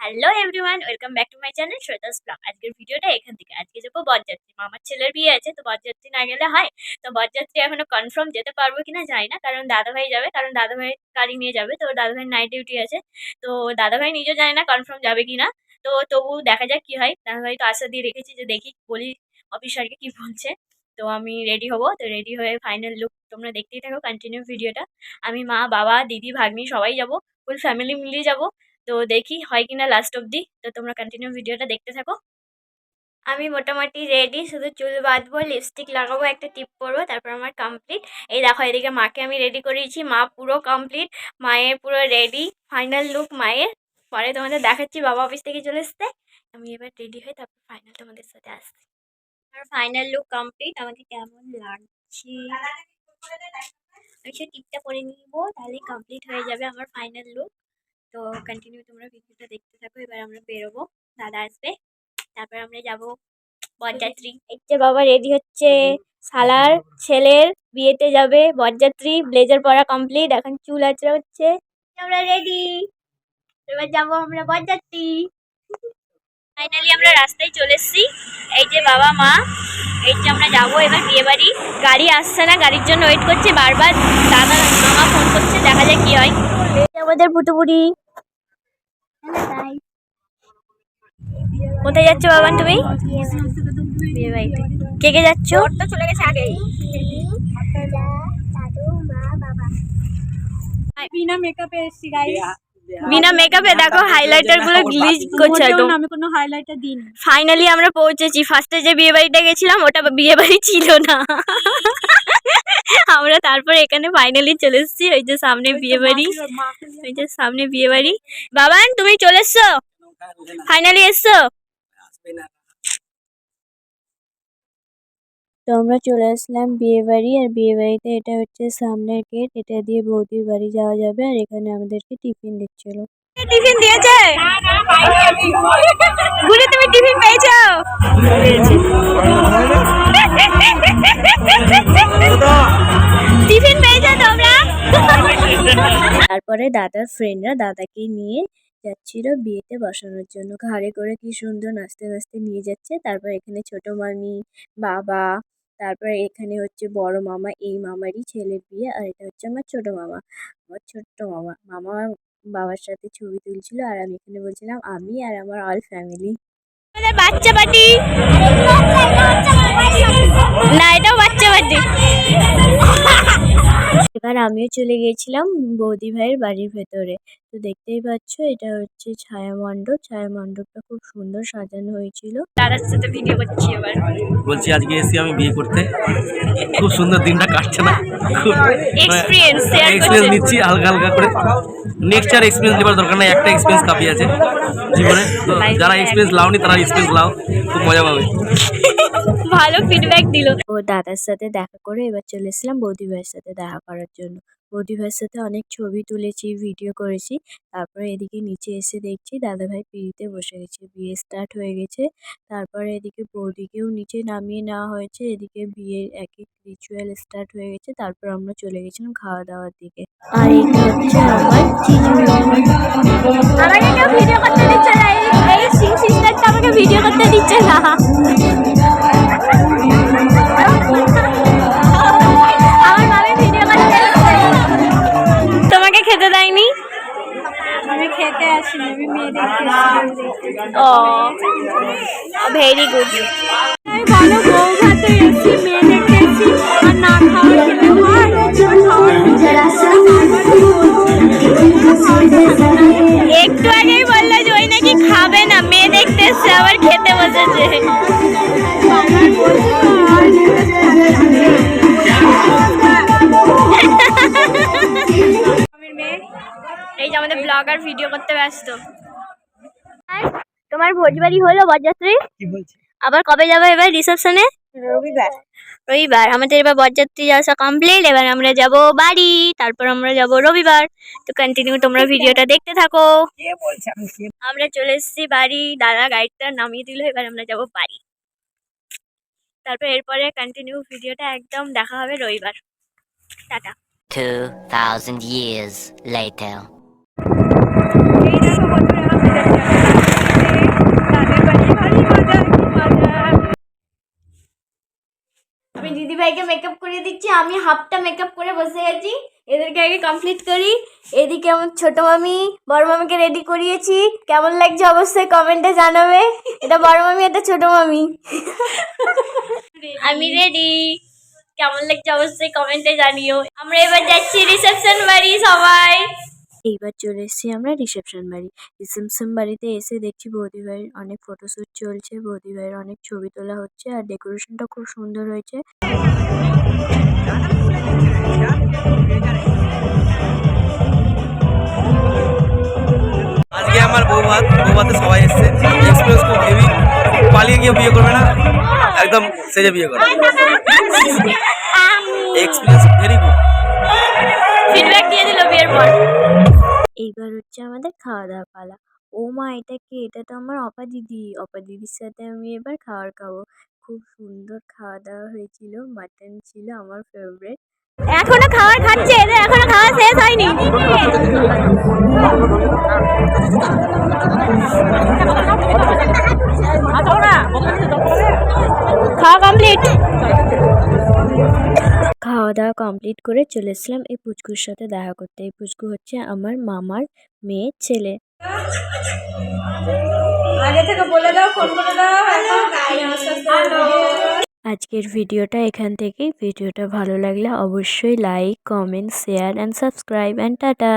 Hello everyone welcome back to my channel শ্রোতাস blog আজকের ভিডিওটা এখান থেকে। আজকে যাব বরযাত্রী। মামার ছেলের বিয়ে আছে, তো বরযাত্রী না গেলে হয়। তো বরযাত্রী এখনও কনফার্ম যেতে পারব কিনা জানি না, কারণ দাদাভাই যাবে, কারণ দাদাভাই গাড়ি নিয়ে যাবে, তো দাদাভাই নাইট ডিউটি আছে। তো দাদাভাই নিজেও জানে না কনফার্ম যাবে কিনা। তো তবু দেখা যাক কি হয়। দাদাভাই তো আশা দিয়ে রেখেছি যে দেখি বলি অফিসারকে কি বলছে। তো আমি রেডি হব। তো রেডি হয়ে ফাইনাল লুক তোমরা দেখতেই থাকো কন্টিনিউ ভিডিওটা আমি মা, বাবা, দিদি, ভাগ্নি সবাই যাব। ফুল ফ্যামিলি মিলিয়ে যাব। তো দেখি হয় কিনা লাস্ট অবধি। তো তোমরা কন্টিনিউ ভিডিওটা দেখতে থাকো। আমি মোটামুটি রেডি শুধু চুল বাঁধবো লিপস্টিক লাগাবো, একটা টিপ পরবো, তারপর আমার কমপ্লিট এই দেখো, এদিকে মাকে আমি রেডি করিয়েছি, মা পুরো কমপ্লিট মায়ের পুরো রেডি ফাইনাল লুক মায়ের। পরে তোমাদের দেখাচ্ছি, বাবা অফিস থেকে চলে এসছে। আমি এবার রেডি হয়ে তারপর ফাইনাল তোমাদের সাথে আসছি। আমার ফাইনাল লুক কমপ্লিট আমাকে কেমন লাগছে? আমি সে টিপটা করে নিব তাহলে কমপ্লিট হয়ে যাবে আমার ফাইনাল লুক তো কন্টিনিউ তোমরা ভিডিওটা দেখতে থাকো, এবার আমরা বেরোবো। দাদা আসবে, তারপর আমরা যাব বরযাত্রী। এই যে বাবা রেডি হচ্ছে, শালার ছেলের বিয়েতে যাবে বরযাত্রী ব্লেজার পরা কমপ্লিট এখন চুল আচড়া হচ্ছে। আমরা রেডি এবার যাব আমরা বরযাত্রী। ফাইনালি আমরা রাস্তায় চলে এসেছি। এই যে বাবা, মা, এই যে আমরা যাব এবার বিয়ে বাড়ি। গাড়ি আসছে না, গাড়ির জন্য ওয়েট করছে, বারবার দাদা, মামা ফোন করছে, দেখা যায় কি হয়। আমাদের পুটুপুরি কোথায় যাচ্ছ বাবান তুমি? বিয়ে বাড়িতে। কে কে যাচ্ছ? তো চলে গেছে আগেই। বিনা মেকআপে এসেছি গাইস বিনা মেকআপে দেখো হাইলাইটারগুলো গ্লিচ করছে একদম। আমি কোনো হাইলাইটার দিইনি। ফাইনালি আমরা পৌঁছেছি। ফার্স্টে যে বিয়ে বাড়িটা গেছিলাম ওটা বিয়ে বাড়ি ছিল না। আমরা তারপর এখানে ফাইনালি চলে এসেছি। ওই যে সামনে বিয়ে বাড়ি। ওই যে সামনে বিয়ে বাড়ি। বাবান তুমি চলে এসছো? ফাইনালি এসছো? তো আমরা চলে আসলাম বিয়ে বাড়ি আর বিয়ে বাড়িতে এটা হচ্ছে সামনের গেট এটা দিয়ে বৌদির বাড়ি যাওয়া যাবে আর এখানে আমাদেরকে টিফিন দিচ্ছিল টিফিন দিয়েছে? গুলি তুমি টিফিন পেয়েছ। টিফিন পেয়েছ তোমরা। তারপরে দাদার ফ্রেন্ডরা দাদাকে নিয়ে যাচ্ছিল বিয়েতে বসানোর জন্য। ঘাড়ে করে কি সুন্দর নাচতে নাচতে নিয়ে যাচ্ছে। তারপর এখানে ছোট মামি বাবা তারপর এখানে হচ্ছে বড় মামা এই মামারই ছেলের বিয়ে আর এটা হচ্ছে আমার ছোট মামা। আমার ছোট্ট মামা। মামা বাবার সাথে ছবি তুলছিল আর আমি এখানে বলছিলাম আমি আর আমার অল ফ্যামিলি বাচ্চা পার্টি। না এটাও বাচ্চা পার্টি। এবার আমিও চলে গিয়েছিলাম বৌদি ভাইয়ের বাড়ির ভেতরে। তো দেখতেই পাচ্ছ এটা হচ্ছে ছায়া মণ্ডপ। ছায়া মণ্ডপটা খুব সুন্দর সাজানো হয়েছিল। দাদার সাথে ভিডিও করছি এবার। বলছি আজকে এসেছি আমি বিয়ে করতে। খুব সুন্দর দিনটা কাটছে না? খুব Experience share এক্সপিরিয়েন্স করছে। নিচ্ছি হালকা হালকা করে। নেক্সট আর এক্সপিরিয়েন্স নেবার দরকার নাই একটা এক্সপিরিয়েন্স কাপি আছে জীবনে। তো যারা এক্সপিরিয়েন্স লাওনি তারা এক্সপিরিয়েন্স লাও। খুব মজা পাবে। ভালো ফিডব্যাক দিল। ও দাদার সাথে দেখা করে এবার চলে এসেছিলাম বৌদি ভাইয়ের সাথে দেখা করার জন্য। বৌদি ভাইয়ের সাথে অনেক ছবি তুলেছি ভিডিও করেছি। তারপরে এদিকে নিচে এসে দেখছি দাদা ভাই পিড়িতে বসে গেছে বিয়ে স্টার্ট হয়ে গেছে। তারপরে এদিকে বৌদিকেও নিচে নামিয়ে নেওয়া হয়েছে। এদিকে বিয়ের এক এক রিচুয়াল স্টার্ট হয়ে গেছে। তারপর আমরা চলে গেছিলাম খাওয়া দাওয়ার দিকে। আর এটা হচ্ছে আমার আমাকে কেউ ভিডিও করতে দিচ্ছে না খেতে আসিনি আমি মেয়ে দেখতে ও ভেরি গুড আমি বউ ভাতে এসেছি মেয়ে দেখতে এসেছি আর না খাওয়া খেলে হয় একটু আগেই বলল যে ওই নাকি খাবে না মেয়ে দেখতে এসছে আবার খেতে বসেছে। ব্লগার ভিডিও করতে ব্যস্ত। তোমার ভোজবাড়ি হলো বরযাত্রী? কি বলছি? আবার কবে যাবে এবার রিসেপশনে? রবিবার। রবিবার। আমাদের এবার বরযাত্রী আসা কমপ্লিট এবার আমরা যাব বাড়ি তারপর আমরা যাব রবিবার। তো কন্টিনিউ তোমরা ভিডিওটা দেখতে থাকো। কে বলছে আমরা চলে এসেছি বাড়ি। দাদা গাড়িটা নামিয়ে দিল। এবার আমরা যাব বাড়ি। তারপর এরপরে কন্টিনিউ ভিডিওটা একদম দেখা হবে রবিবার। টাটা। 2,000 years later. এই দেখো বন্ধুরা আমাদের ভাইকে মেকআপ করে দিচ্ছি আমি হাফটা মেকআপ করে বসে গেছি এদেরকে আগে কমপ্লিট করি। এদিকে আমার ছোট মামি বড় মামিকে রেডি করিয়েছি। কেমন লাগছে অবশ্যই কমেন্টে জানাবে। এটা বড় মামি এটা ছোট মামি। আমি রেডি কেমন লাগছে অবশ্যই কমেন্টে জানিও। আমরা এবার যাচ্ছি রিসেপশন বাড়ি সবাই। এইবার চলে এসেছি আমরা রিসেপশন বাড়ি। রিসেপশন বাড়িতে এসে দেখছি বৌদি ভাইয়ের অনেক ফটোশ্যুট চলছে বৌদি ভাইয়ের অনেক ছবি তোলা হচ্ছে আর ডেকোরেশনটা খুব সুন্দর হয়েছে। আজকে আমার বৌভাত বৌভাতে সবাই এসছে। এক্সপিরিয়েন্স খুব হেভি পালিয়ে গিয়ে বিয়ে করবে না, একদম সেজে বিয়ে করবে। এক্সপিরিয়েন্স ভেরি এইবার হচ্ছে আমাদের খাওয়া দাওয়া পালা। ও মা, এটা কি? এটা তো আমার অপা দিদি। অপা দিদির সাথে আমি এবার খাবার খাব। খুব সুন্দর খাওয়া দাওয়া হয়েছিল। মাটন ছিল আমার ফেভারিট এখনও খাবার খাচ্ছে এদের এখনও খাওয়া শেষ হয়নি। খাওয়া কমপ্লিট খাওয়া দাওয়া কমপ্লিট করে চলে এসলাম এই পুচকুর সাথে দেখা করতে। এই পুচকু হচ্ছে আমার মামার মেয়ের ছেলে। আগে থেকে বলে দাও ফোন করে দাও আস্তে আস্তে আজকের ভিডিওটা এখান থেকেই। ভিডিওটা ভালো লাগলে অবশ্যই like comment share and subscribe and tata.